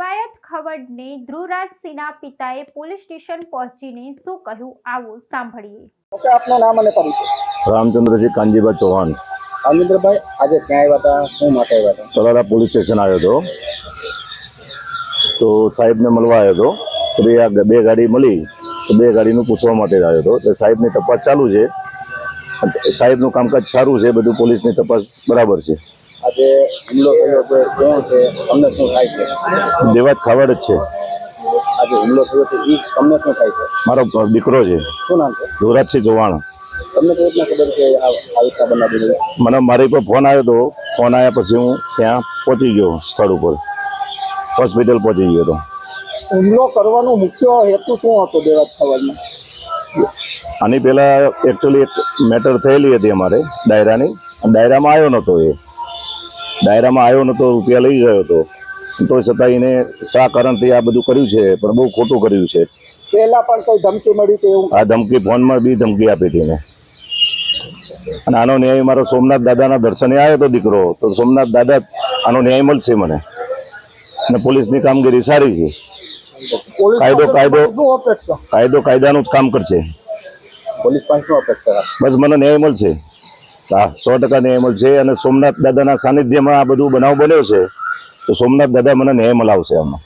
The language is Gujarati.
ખવડને ધ્રુવરાજસિંહના પિતાએ પોલીસ સ્ટેશન પહોંચીને શું કહ્યું આવો સાંભળીએ. આપનું નામ અને પરિચય? રામચંદ્રજી કાનજીબા ચૌહાણ. રામચંદ્રભાઈ આજે ક્યાં આવ્યા હતા? શું માટે આવ્યા હતા? તલાલા પોલીસ સ્ટેશન આવ્યો હતો. તો સાહેબને મળવા આવ્યો હતો. તો બે આ બે ગાડી મળી તો બે ગાડીનું પૂછવા માટે આવ્યો હતો. તો સાહેબની તપાસ ચાલુ છે. સાહેબનું કામકાજ સારું છે બધું પોલીસની તપાસ બરાબર છે. આજે હુમલો થયો છે કોણ છે તમને શું થાય છે? દેવાત ખાવડ જ છે. આજે હુમલો થયો છે એ તમને શું થાય છે? મારો દીકરો છે. શું નામ છે? ધોરાજસિંહ ચૌહાણ. તમને કઈ રીતના ખબર છે આ આ રીતના બનાવી મને મારી પર ફોન આવ્યો હતો ફોન આવ્યા પછી હું ત્યાં પહોંચી ગયો સ્થળ ઉપર. હોસ્પિટલ પહોંચી ગયો હતો હુમલો કરવાનો મુખ્ય હેતુ શું હતો દેવાત ખબરમાં? આની પહેલાં એકચ્યુઅલી એક મેટર થયેલી હતી અમારે ડાયરાની. ડાયરામાં આવ્યો નહોતો એ. ડાયરામાં આવ્યો નહોતો રૂપિયા લઈ ગયો હતો. તો છતાં એને શા કારણથી આ બધું કર્યું છે? પણ બહુ ખોટું કર્યું છે. પહેલા પણ કઈ ધમકી મળી કે એવું? આ ધમકી ફોનમાં બી ધમકી આપી હતી ને અને આનો ન્યાય મારો સોમનાથ દાદાના દર્શને આવ્યો હતો દીકરો. તો સોમનાથ દાદા આનો ન્યાય મળશે મને. અને પોલીસની કામગીરી સારી છે. કાયદો- કાયદો. કાયદો કાયદાનું જ કામ કરશે. પોલીસ પાસે શું અપેક્ષા બસ મને ન્યાય મળશે. હા સો ટકા ન્યાય મળશે અને સોમનાથ દાદાના સાનિધ્યમાં આ બધું બનાવ બન્યો છે, તો સોમનાથ દાદા મને ન્યાય આવશે આમાં.